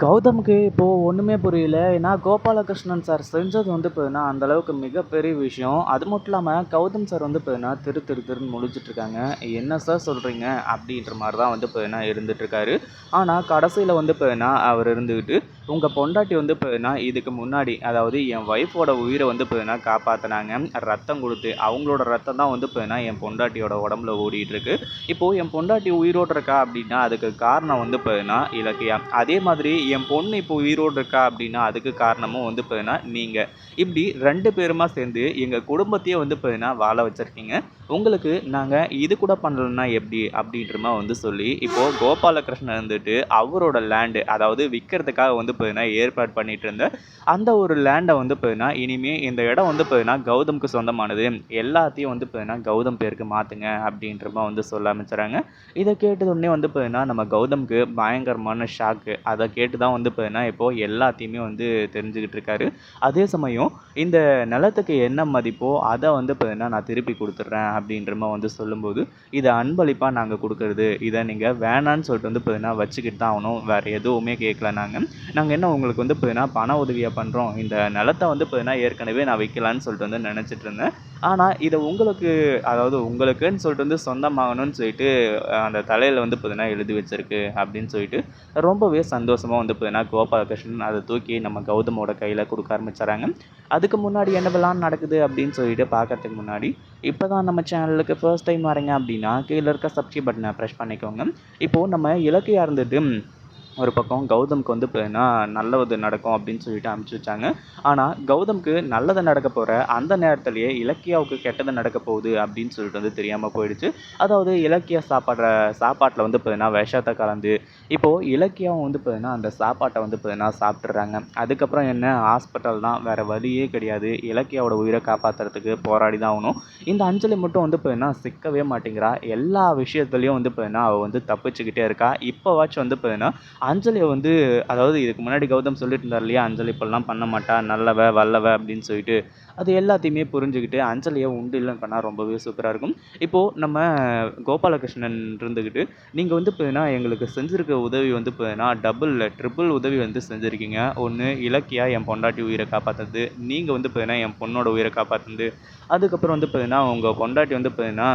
கௌதமுக்கு இப்போது ஒன்றுமே புரியல. ஏன்னா கோபாலகிருஷ்ணன் சார் செஞ்சது வந்து பார்த்தீங்கன்னா அந்த அளவுக்கு மிகப்பெரிய விஷயம். அது மட்டும் இல்லாமல் கௌதம் சார் வந்து பார்த்தீங்கன்னா திரு திரு திருன்னு முழிஞ்சிட்டுருக்காங்க என்ன சார் சொல்கிறீங்க அப்படின்ற மாதிரி தான் வந்து பார்த்தீங்கன்னா இருந்துகிட்ருக்காரு ஆனால் கடைசியில் வந்து பார்த்தீங்கன்னா அவர் இருந்துக்கிட்டு உங்கள் பொண்டாட்டி வந்து பார்த்தீங்கன்னா இதுக்கு முன்னாடி அதாவது என் ஒய்ஃபோட உயிரை வந்து பார்த்தீங்கன்னா காப்பாற்றினாங்க ரத்தம் கொடுத்து அவங்களோட ரத்தம் தான் வந்து பார்த்தீங்கன்னா என் பொண்டாட்டியோட உடம்புல ஓடிட்டுருக்கு இப்போது என் பொண்டாட்டி உயிரோடு இருக்கா அப்படின்னா அதுக்கு காரணம் வந்து பார்த்தீங்கன்னா இலக்கியா அதே மாதிரி என் பொண்ணு இப்போ உயிரோடு இருக்கா அப்படின்னா அதுக்கு காரணமும் வந்து பார்த்தீங்கன்னா நீங்கள் இப்படி ரெண்டு பேருமா சேர்ந்து எங்கள் குடும்பத்தையே வந்து பார்த்தீங்கன்னா வாழ வச்சுருக்கீங்க. உங்களுக்கு நாங்கள் இது கூட பண்ணலன்னா எப்படி அப்படின்ற மாதிரி வந்து சொல்லி இப்போது கோபாலகிருஷ்ணன் வந்துட்டு அவரோட லேண்டு அதாவது விற்கிறதுக்காக வந்து பார்த்தீங்கன்னா ஏற்பாடு பண்ணிட்டு இருந்த அந்த ஒரு லேண்டை வந்து பார்த்தீங்கன்னா இனிமேல் இந்த இடம் வந்து பார்த்தீங்கன்னா கௌதம்க்கு சொந்தமானது. எல்லாத்தையும் வந்து பார்த்தீங்கன்னா கௌதம் பேருக்கு மாற்றுங்க அப்படின்ற மாதிரி வந்து சொல்ல ஆரம்பிச்சுறாங்க இதை கேட்டதுடனே வந்து பார்த்தீங்கன்னா நம்ம கௌதம்க்கு பயங்கரமான ஷாக்கு அதை கேட்டு தான் வந்து பார்த்தீங்கன்னா இப்போது எல்லாத்தையுமே வந்து தெரிஞ்சுக்கிட்டு இருக்காரு. அதே சமயம் இந்த நிலத்துக்கு என்ன மதிப்போ அதை வந்து பார்த்தீங்கன்னா நான் திருப்பி கொடுத்துட்றேன் அப்படின்றமா வந்து சொல்லும்போது இதை அன்பளிப்பாக நாங்கள் கொடுக்குறது இதை நீங்கள் வேணான்னு சொல்லிட்டு வந்து பார்த்தீங்கன்னா வச்சுக்கிட்டு தான் ஆகணும். வேறு எதுவுமே கேட்கல நாங்கள் நாங்கள் என்ன உங்களுக்கு வந்து பார்த்தீங்கன்னா பண உதவியாக பண்ணுறோம் இந்த நிலத்தை வந்து பார்த்தீங்கன்னா ஏற்கனவே நான் வைக்கலான்னு சொல்லிட்டு வந்து நினச்சிட்டு இருந்தேன். ஆனால் இதை உங்களுக்கு அதாவது உங்களுக்குன்னு சொல்லிட்டு வந்து சொந்தமாகணும்னு சொல்லிட்டு அந்த தலையில் வந்து பார்த்தீங்கன்னா எழுதி வச்சிருக்கு அப்படின்னு சொல்லிட்டு ரொம்பவே சந்தோஷமாக வந்து பார்த்தீங்கன்னா கோபாலகிருஷ்ணன் அதை தூக்கி நம்ம கௌதமோட கையில் கொடுக்க ஆரம்பிச்சுறாங்க அதுக்கு முன்னாடி என்னவெல்லாம் நடக்குது அப்படின்னு சொல்லிட்டு பார்க்கறதுக்கு முன்னாடி இப்போ தான் நம்ம சேனலுக்கு ஃபர்ஸ்ட் டைம் வரீங்க அப்படின்னா கீழே இருக்க சப்ஸ்கிரைப் பட்டனை ப்ரெஸ் பண்ணிக்கோங்க. இப்போது நம்ம இலக்கையாக இருந்துட்டு ஒரு பக்கம் கௌதம்க்கு வந்து பார்த்தீங்கன்னா நல்லது நடக்கும் அப்படின்னு சொல்லிட்டு அனுப்பிச்சி வச்சாங்க. ஆனால் கௌதம்க்கு நல்லது நடக்க போகிற அந்த நேரத்துலேயே இலக்கியாவுக்கு கெட்டது நடக்க போகுது அப்படின்னு சொல்லிட்டு வந்து தெரியாமல் போயிடுச்சு. அதாவது இலக்கிய சாப்பாடுற சாப்பாட்டில் வந்து பார்த்தீங்கன்னா விஷத்தை கலந்து இப்போது இலக்கியாவும் வந்து பார்த்தீங்கன்னா அந்த சாப்பாட்டை வந்து பார்த்தீங்கன்னா சாப்பிட்றாங்க அதுக்கப்புறம் என்ன ஹாஸ்பிட்டல் தான் வேறு வழியே கிடையாது. இலக்கியாவோட உயிரை காப்பாற்றுறதுக்கு போராடி தான் ஆகணும். இந்த அஞ்சலி மட்டும் வந்து பார்த்தீங்கன்னா சிக்கவே மாட்டேங்கிறா. எல்லா விஷயத்துலையும் வந்து பார்த்தீங்கன்னா அவள் வந்து தப்பிச்சுக்கிட்டே இருக்கா. இப்போவாச்சும் வந்து பார்த்தீங்கன்னா அஞ்சலியை வந்து அதாவது இதுக்கு முன்னாடி கௌதம் சொல்லிட்டு இருந்தார் இல்லையா அஞ்சலி இப்பெல்லாம் பண்ண மாட்டா நல்லவ வல்லவ அப்படின்னு சொல்லிட்டு அது எல்லாத்தையுமே புரிஞ்சுக்கிட்டு அஞ்சலியை உண்டு இல்லைன்னு பண்ணால் ரொம்பவே சூப்பராக இருக்கும். இப்போது நம்ம கோபாலகிருஷ்ணன் இருந்துக்கிட்டு நீங்கள் வந்து பார்த்தீங்கன்னா எங்களுக்கு செஞ்சுருக்க உதவி வந்து பார்த்தீங்கன்னா டபுள் ட்ரிபிள் உதவி வந்து செஞ்சுருக்கீங்க. ஒன்று இலக்கியா என் பொண்டாட்டி உயிரை காப்பாற்றுறது நீங்கள் வந்து பார்த்தீங்கன்னா என் பொண்ணோட உயிரை காப்பாற்றுறது அதுக்கப்புறம் வந்து பார்த்தீங்கன்னா உங்கள் பொண்டாட்டி வந்து பார்த்தீங்கன்னா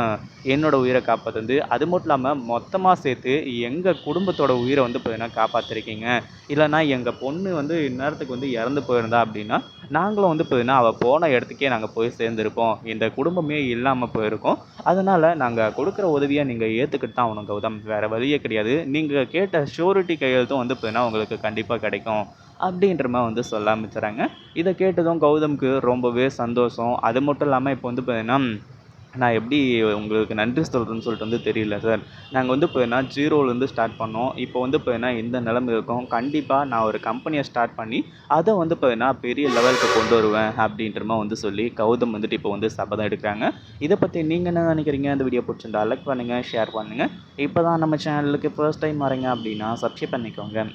என்னோடய உயிரை காப்பாற்றுறது அது மட்டும் இல்லாமல் மொத்தமாக சேர்த்து எங்கள் குடும்பத்தோட உயிரை வந்து பார்த்தீங்கன்னா காப்பாற்றிருக்கீங்க இல்லைனா எங்கள் பொண்ணு வந்து இந்நேரத்துக்கு வந்து இறந்து போயிருந்தா அப்படின்னா நாங்களும் வந்து பார்த்தீங்கன்னா அவள் போன இடத்துக்கே நாங்கள் போய் சேர்ந்துருப்போம். இந்த குடும்பமே இல்லாமல் போயிருக்கோம். அதனால் நாங்கள் கொடுக்குற உதவியை நீங்கள் ஏற்றுக்கிட்டு தான் ஆகணும் கௌதம். வேறு வழியே கிடையாது. நீங்கள் கேட்ட ஷூரிட்டி கையெழுத்தும் வந்து பார்த்தீங்கன்னா உங்களுக்கு கண்டிப்பாக கிடைக்கும். அப்படின்ற மாதிரி வந்து சொல்ல ஆரம்பிச்சுறாங்க இதை கேட்டதும் கௌதம்க்கு ரொம்பவே சந்தோஷம். அது மட்டும் இல்லாமல் இப்போ வந்து பார்த்தீங்கன்னா நான் எப்படி உங்களுக்கு நன்றி சொல்கிறேன்னு சொல்லிட்டு வந்து தெரியல சார். நாங்கள் வந்து இப்போ என்ன ஜீரோலேருந்து ஸ்டார்ட் பண்ணோம். இப்போ வந்து இப்போ என்ன இந்த நிலைமை இருக்கும். கண்டிப்பாக நான் ஒரு கம்பெனியை ஸ்டார்ட் பண்ணி அதை வந்து இப்போ என்ன பெரிய லெவலுக்கு கொண்டு வருவேன் அப்படின்ற மாதிரி வந்து சொல்லி கௌதம் வந்துட்டு இப்போ வந்து சபதம் எடுக்கிறாங்க. இதை பற்றி நீங்கள் என்ன நினைக்கிறீங்க? இந்த வீடியோ பிடிச்சிருந்தா லைக் பண்ணுங்கள் ஷேர் பண்ணுங்கள் இப்போ தான் நம்ம சேனலுக்கு ஃபர்ஸ்ட் டைம் வரீங்க அப்படின்னா சப்ஸ்கிரைப் பண்ணிக்கோங்க.